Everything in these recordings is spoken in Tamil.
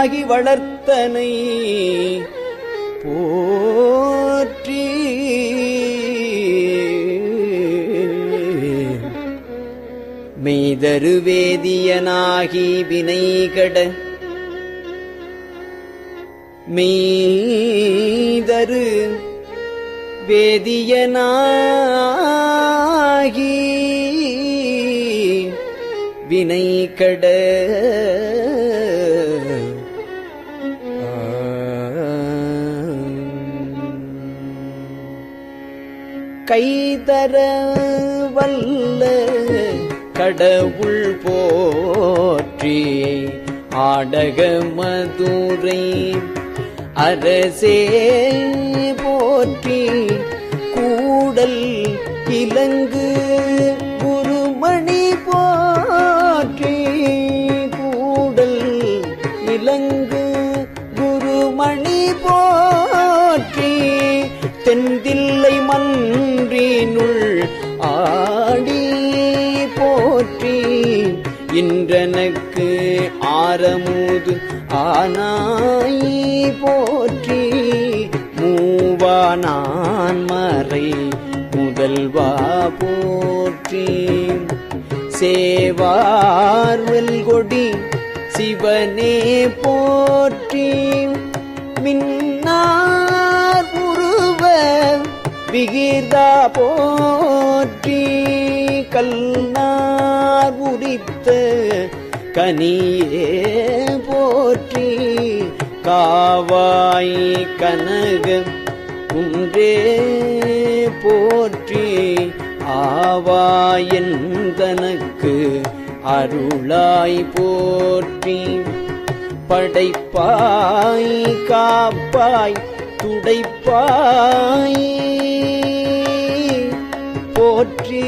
தாயேயாகி வளர்த்தனை போற்றி. மெய்தரு வேதியனாகி வினைகட மெய்தரு வேதியனாகி வினைகட கைதர வல்ல கடவுள் போற்றி ஆடக மதுரை அரசே போற்றி கூடல் இலங்கு குருமணி போற்றி கூடல் இலங்கு குருமணி போற்றி தென்தில்லை மன் இன்றனக்கு ஆரமுது ஆனாய் போற்றி மூவானான் மறை முதல்வா போற்றி. சேவார்வல் கொடி சிவனே போற்றி. மின்னார் உருவ விகிதா போற்றி. கல்நார் உரித்த கனியே போற்றி காவாய் கனக குன்றே போற்றி ஆவாயன் தனக்கு அருளாய் போற்றி. படைப்பாய் காப்பாய் துடைப்பாய் போற்றி.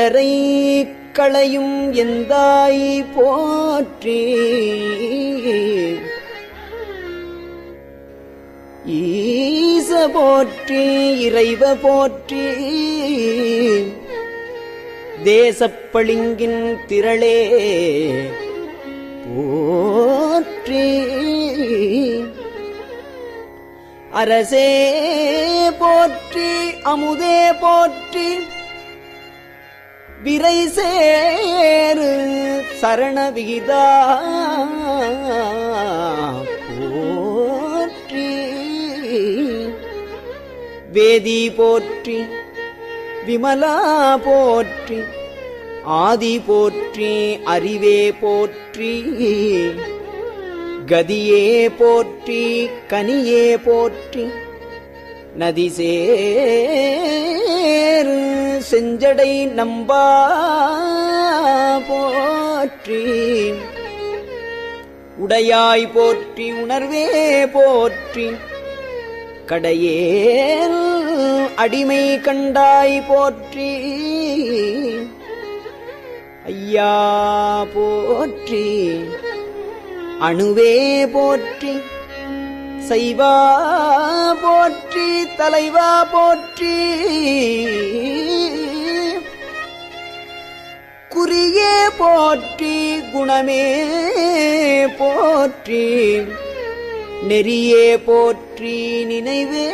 இடரை களையும் எந்தாய் போற்றி? ஈச போற்றி இறைவ போற்றி. தேசப்பளிங்கின் திரளே போற்றி. அரசே போற்றி அமுதே போற்றி. விரை சேரு சரணவிகிதா போற்றி. வேதி போற்றி விமலா போற்றி ஆதி போற்றி அறிவே போற்றி கதியே போற்றி கனியே போற்றி நதி சேரு. செஞ்சடை நம்பா போற்றி. உடையாய் போற்றி உணர்வே போற்றி. கடையேல் அடிமை கண்டாய் போற்றி. ஐயா போற்றி அணுவே போற்றி. செய்வா போற்றி தலைவா போற்றி. குறியே போற்றி குணமே போற்றி. நெறியே போற்றி நினைவே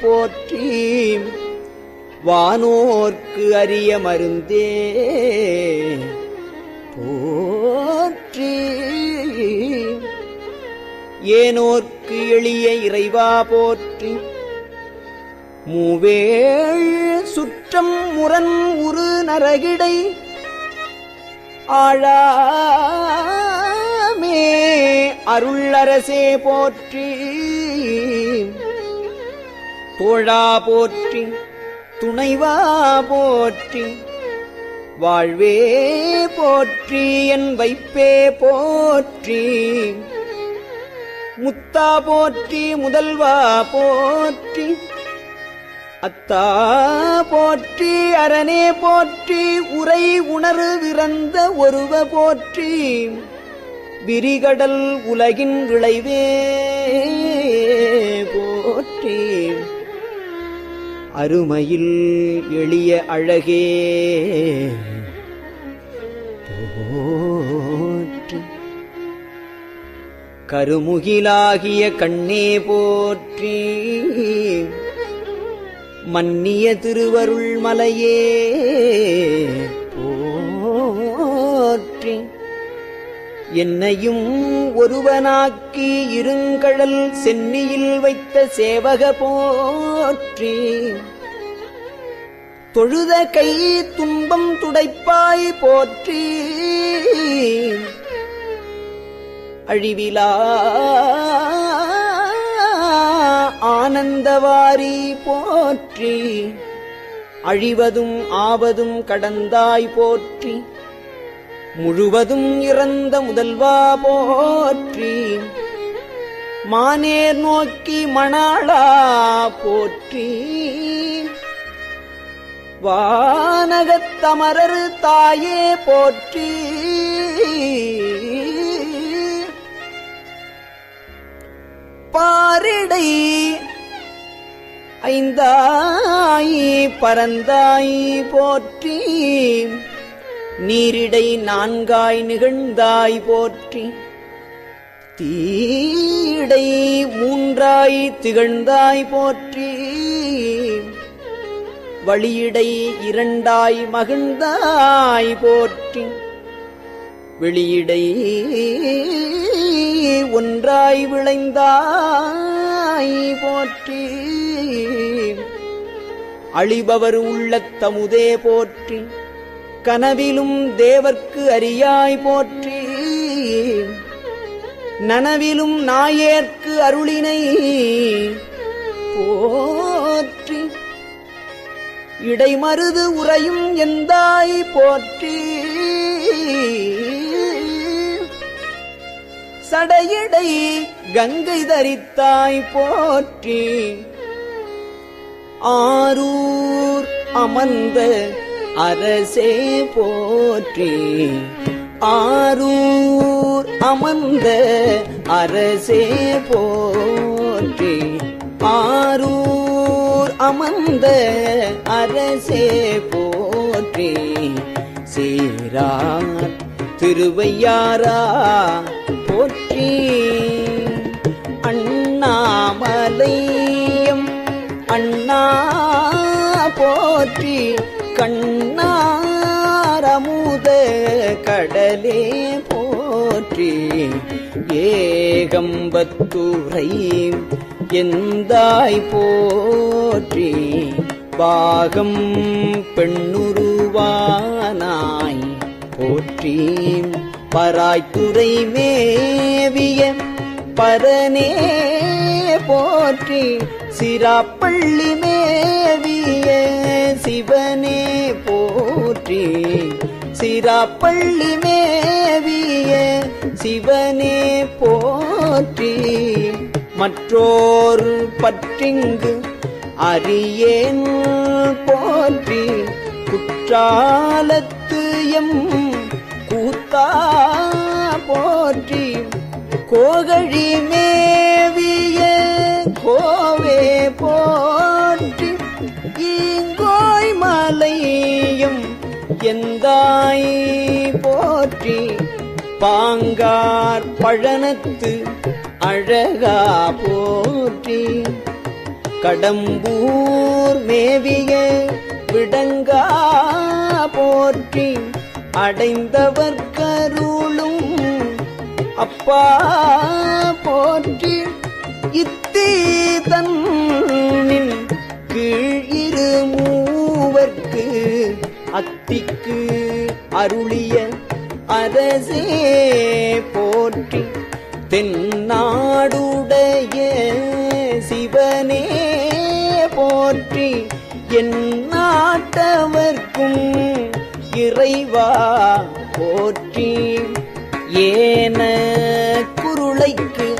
போற்றி. வானோர்க்கு அரிய மருந்தே போற்றி. ஏனோர்க்கு எளிய இறைவா போற்றி. மூவேள் சுற்றம் முரண் உரு நரகிடை. ஆழாமே அருளரசே போற்றி. தோழா போற்றி துணைவா போற்றி. வாழ்வே போற்றி என் வைப்பே போற்றி. முத்தா போற்றி முதல்வா போற்றி. அத்தா போற்றி அரணே போற்றி உரை உணர்வு விரந்த ஒருவ போற்றி. விரிகடல் உலகின் விளைவே போற்றி. அருமையில் எளிய அழகே போ கருமுகிலாகிய கண்ணே போற்றி. மன்னிய திருவருள் மலையே போற்றி. என்னையும் ஒருவனாக்கி இருங்கடல் சென்னியில் வைத்த சேவக போற்றி. தொழுத கை துன்பம் துடைப்பாய் போற்றி. அழிவிலா. ஆனந்தவாரி போற்றி. அழிவதும் ஆவதும் கடந்தாய் போற்றி. முழுவதும் இறந்த முதல்வா போற்றி. மானேர் நோக்கி மணாளா போற்றி. வானகத்தமரர் தாயே போற்றி. பாரிடை. ஐந்தாய் பரந்தாய் போற்றி. நீரிடை நான்காய் நிகழ்ந்தாய் போற்றி. தீடை மூன்றாய் திகழ்ந்தாய் போற்றி. வழியிடை இரண்டாய் மகிழ்ந்தாய் போற்றி. வெளியிடை ஒன்றாய் விளைந்தாய் போற்றி. அழிபவர் உள்ளத்தமுதே போற்றி. கனவிலும் தேவர்க்கு அறியாய் போற்றி. நனவிலும் நாயேற்கு அருளினை போற்றி. இடைமருது உறையும் எந்தாய் போற்றி. சடையடை கங்கை தரித்தாய் போற்றி. ஆரூர் அமர்ந்த அரசே போற்றி. ஆரூர் அமர்ந்த அரசே போற்றி. ஆரூர் அமர்ந்த அரசே போற்றி. சீரா திருவையாரா போற்றி. அண்ணாமலையும் அண்ணா போற்றி. கண்ணாரமுத கடலே போற்றி. ஏகம்பத்துரை எந்தாய் போற்றி. பாகம் பெண்ணுருவானாய் போற்றி. பராய்த்துறை மேவிய பரனே போற்றி சிராப்பள்ளி மேவிய சிவனே போற்றி சிராப்பள்ளி மேவிய சிவனே போற்றி மற்றோர் பற்றிங்கு அரியேன் போற்றி குற்றாலத்து எம் கூத்தா போற்றி கோகழி மேவிய கோவே போற்றி. இங்கோய் மலையும் எந்தாய் போற்றி. பாங்கார் பழனத்து அழகா போற்றி. கடம்பூர் மேவிய விடங்கா போற்றி. அடைந்தவர் கருளும் அப்பா போற்றி இத்தீதன்னின் கீழ் இரு மூவர்க்கு அத்திக்கு அருளிய அரசே போற்றி தென்னாடுடைய சிவனே போற்றி என் நாட்டவர்க்கும் இறைவா போற்றி. ஏன குருளைக்கு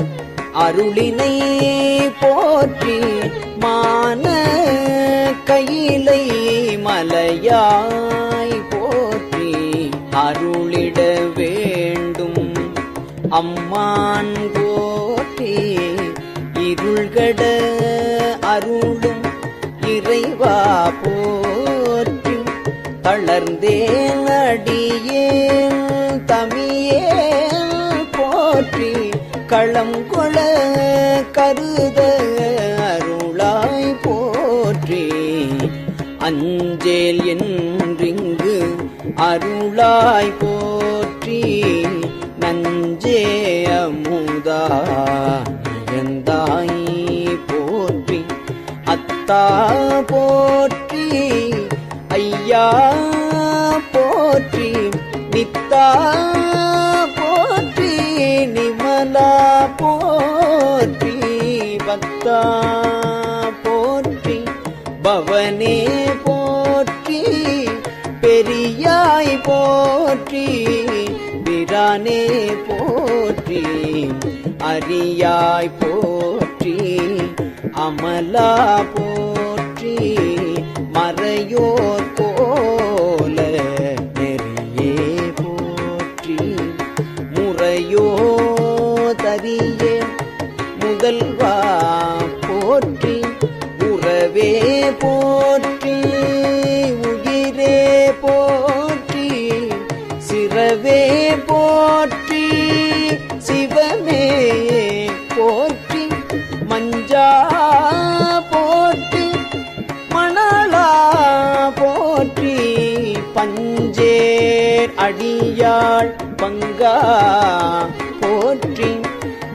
அருளினை போற்றி. மான கையிலை மலையாய் போற்றி. அருளிட வேண்டும் அம்மான் போற்றி. இருள்கட தளர்ந்தேன் அடியேன் தமியேன் போற்றி களம் கொள கருத அருளாய் போற்றி. அஞ்சேல் என்றிங்கு அருளாய் போற்றி. நஞ்சே அமுதா போற்றி. அத்தா போற்றி ஐயா நித்தா போற்றி நிமலா போற்றி பக்தா போற்றி பவனே போற்றி பெரியாய் போற்றி பிரானே போற்றி அரியாய் போற்றி அமலா போற்றி மறையோர் போ முறையோ தவியே முதல்வா போற்றி உறவே போற்றி உயிரே போற்றி சிறவே போற்றி சிவமே போற்றி மஞ்சா போற்றி மணலா போற்றி பஞ்சேர் அடியாள் பங்கா போற்றி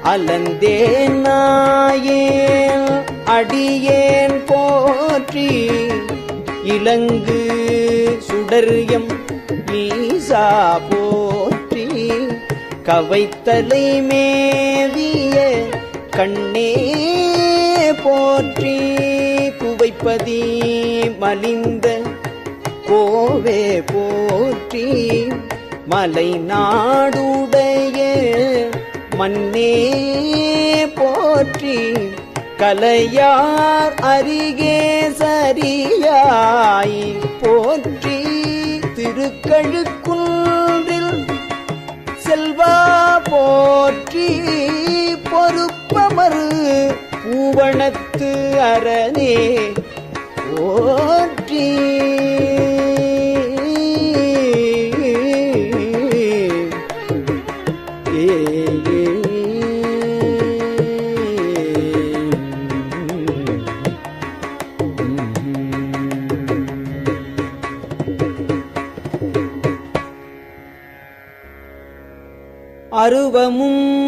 அலந்தேன் நாயேன் அடியேன் போற்றி. இலங்கு சுடர்யம் ஈசா போற்றி. கவைத்தலை மேவிய கண்ணே போற்றி. குவைப்பதி மலிந்த கோவே போற்றி. மலை நாடுடைய மண்ணே போற்றி கலையார் அருகே சரியாய் போற்றி திருக்கழுக்குன்றில் செல்வா போற்றி பொறுப்பமரு பூவணத்து அரணே போற்றி. உருவமும்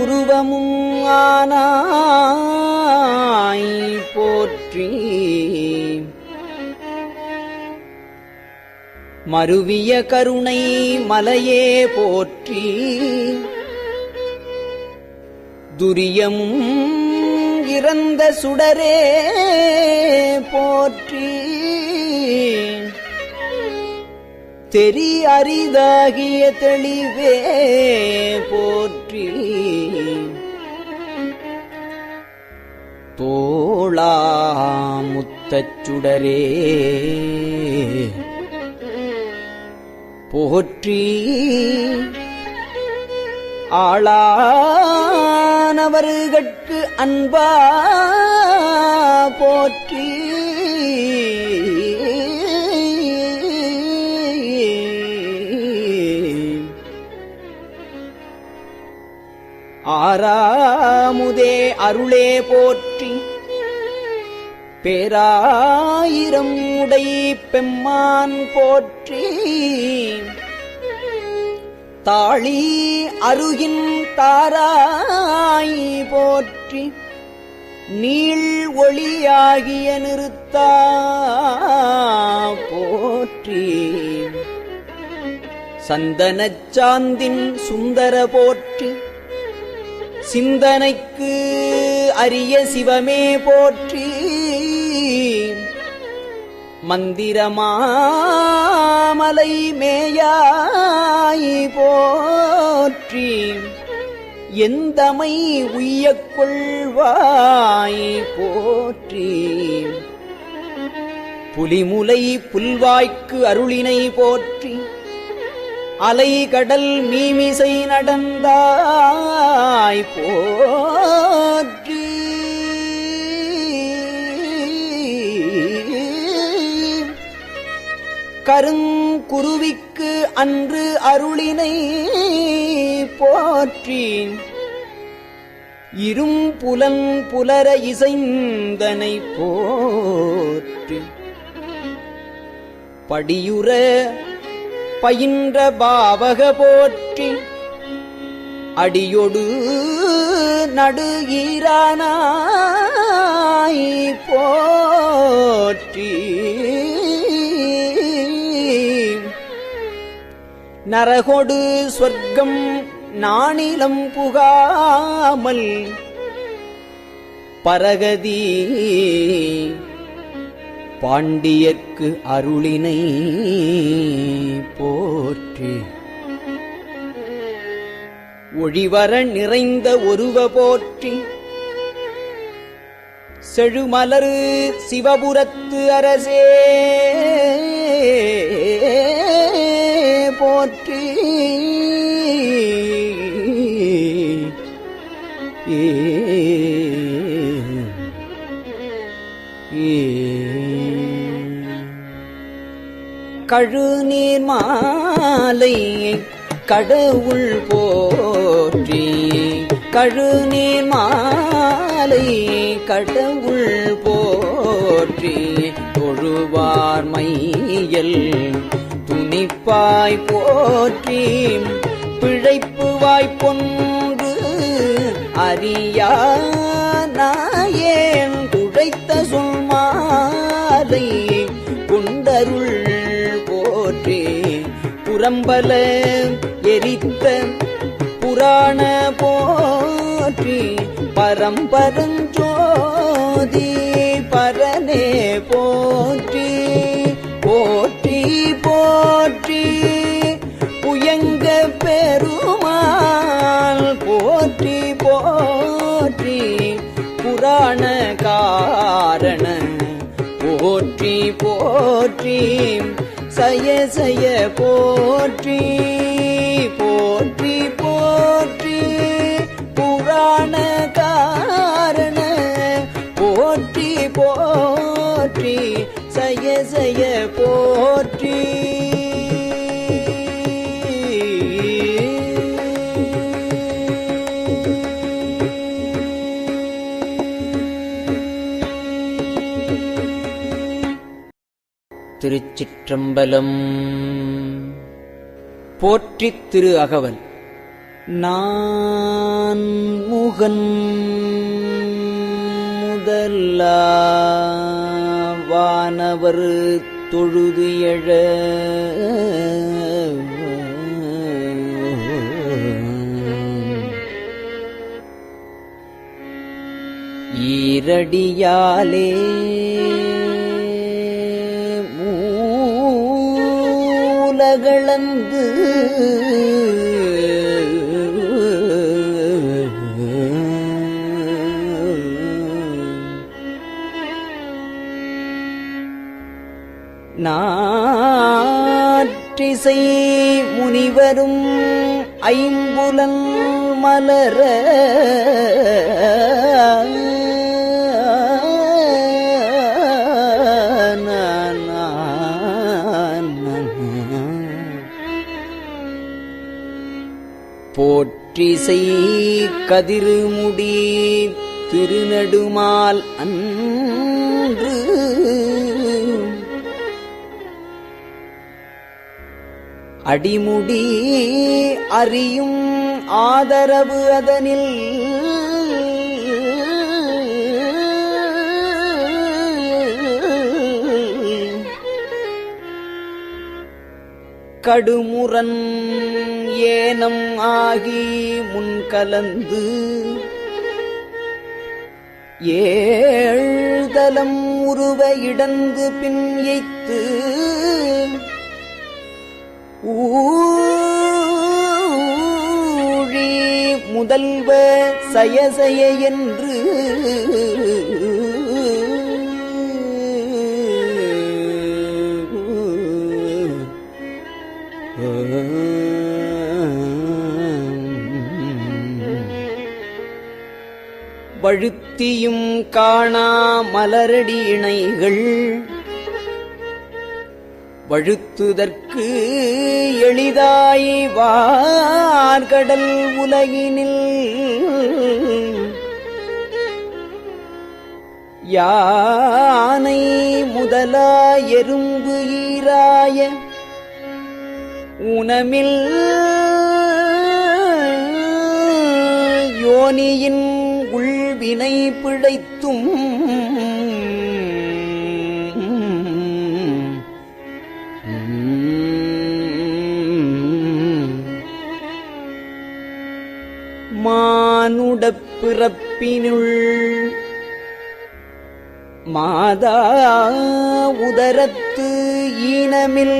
உருவமும் ஆனாய் போற்றி. மருவிய கருணை மலையே போற்றி. துரியமும் இறந்த சுடரே போற்றி. தெரி அரிதாகிய தெளிவே போற்றி. தோளாமுத்தச் சுடரே. போற்றி. ஆளானவர்கட்கு அன்பா போற்றி. ஆறாமுதே அருளே போற்றி. பேராயிரம் உடை பெம்மான் போற்றி. தாளி அருகின் தாராய் போற்றி. நீள் ஒளியாகிய நிறுத்தா போற்றி. சந்தனச் சாந்தின் சுந்தர போற்றி. சிந்தனைக்கு அரிய சிவமே போற்றி. மந்திரமாமலை மேயாய் போற்றி. எந்தமை உய்யக் கொள்வாய் போற்றி. புலிமுலை புல்வாய்க்கு அருளினை போற்றி. அலை கடல் மீமிசை நடந்தாய் போற்றி. கருங்குருவிக்கு அன்று அருளினை போற்றி இரும் புலன் புலர இசைந்தனை போற்றி. படியுற பயின்ற பாவக போற்றி அடியொடு நடு ஈரானாய் போற்றி. நரகொடு சொர்க்கம் நாணிலம் புகாமல் பரகதி பாண்டியர்க்கு அருளினை போற்றி. ஒழிவர நிறைந்த ஒருவ போற்றி. செழுமலரு சிவபுரத்து அரசே போற்றி. ஏ கழுநீர் மாலை கடவுள் போற்றி. கழுநீர் மாலை கடவுள் போற்றி. தொழுவார் மையல் துணிப்பாய் போற்றி. பிழைப்பு வாய்ப்பொன்று அறியா நாயேன் குழைத்த சொல்மாலை குண்டருள் புறம்பல எரித்த புராண போற்றி பரம்பரஞ்சோதி பரனே போற்றி போற்றி போற்றி. புயங்க பெருமாள் போற்றி போற்றி. புராண காரண போற்றி போற்றி. சய சய போற்றி போற்றி போற்றி. புராண காரண போற்றி போற்றி. சய சய போற்றி. திருச்சிற்றம்பலம். போற்றித் திரு அகவல். நான் முகன் முதல்லா வானவர் தொழுது எழ. ஈரடியாலே நாற்றிசை முனிவரும் ஐம்புலன் மலர போற்றிசை கதிருமுடி திருநடுமால் அன்று. அடிமுடி அறியும் ஆதரவு அதனில். கடுமுரன் ஏனம் ஆகி முன்கலந்து ஏழ்தலம் உருவ இடந்து பின் எய்த்து ஊழி முதல்வ சயசய என்று வழுத்தியும் காணா மலரடி இணைகள். வழுத்துதற்கு எளிதாய் வார்கடல் உலகினில். யானை முதலா எறும்பு ஈராய உணமில் யோனியின் உள்ள வினை பிழைத்தும் மானுடப் பிறப்பினுள் மாதா உதரத்து ஈனமில்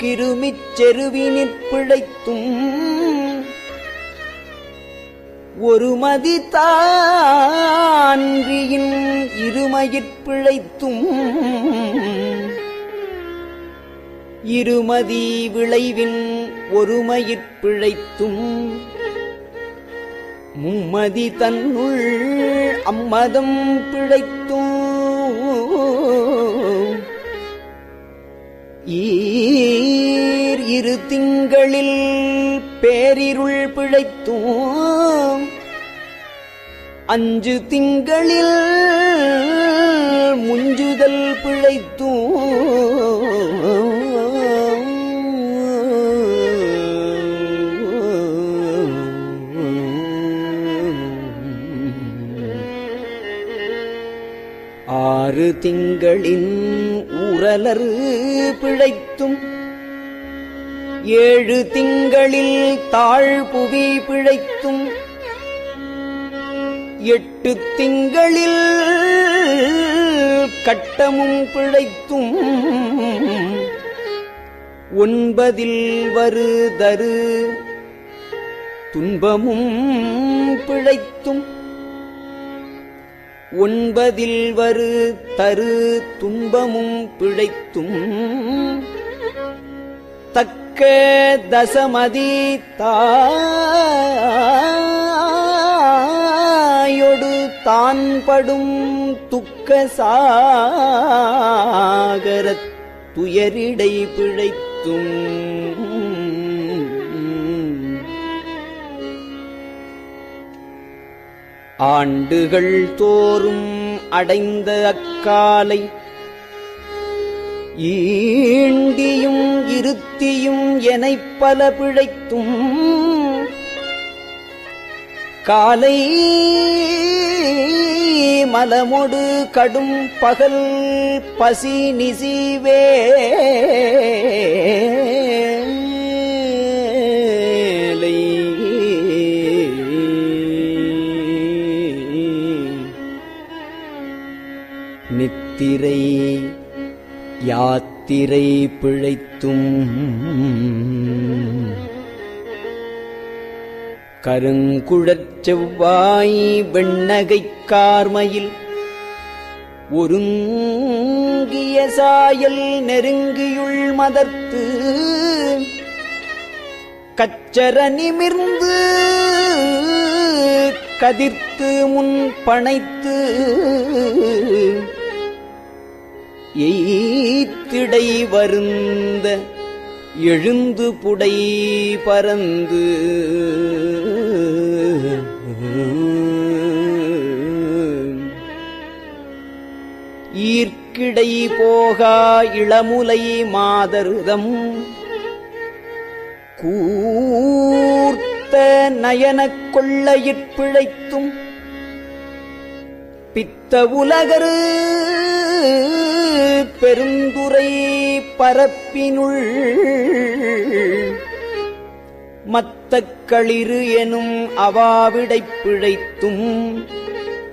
கிருமிச் செருவினிற் பிழைத்தும் ஒரு மதி தான்றியின் இருமயிற்பிழைத்தும் இருமதி விளைவின் ஒருமயிற்பிழைத்தும் மும்மதி தன்னுள் அம்மதம் பிழைத்தும் ஈர் இரு திங்களில் பேரிருள் பிழைத்தும். அஞ்சு திங்களில் முஞ்சுதல் பிழைத்தும். ஆறு திங்களின் ஊரலர் பிழைத்தும். ஏழு திங்களில் தாழ்புவி பிழைத்தும் எட்டு திங்களில் கட்டமும் பிழைத்தும் ஒன்பதில் வருதரு துன்பமும் பிழைத்தும் ஒன்பதில் வரு தரு துன்பமும் பிழைத்தும் தக்க தசமதி தாயொடு தான் படும் துக்க சாகரத் துயரிடை பிழைத்தும். ஆண்டுகள் தோறும் அடைந்த அக்காலை ஈண்டியும் இருத்தியும் எனைப் பல பிழைத்தும் காலை மலமொடு கடும் பகல் பசி நிசிவேலை நித்திரை யாத்திரை பிழைத்தும் கருங்குழற் செவ்வாய் வெண்ணகைக் கார்மையில் ஒருங்கிய சாயல் நெருங்கியுள் மதர்த்து கச்சர நிமிர்ந்து கதிர்த்து முன் பனைத்து எய்த்திடை வருந்த எழுந்து புடை பறந்து. ஈர்க்கிடை போகா இளமுலை மாதருதம். கூர்த்த நயனக் கொள்ளையிற் பிழைத்தும் பித்த உலகரு பெருந்துரை பரப்பினுள் மத்தக்களிறு எனும் அவாவிடை பிழைத்தும்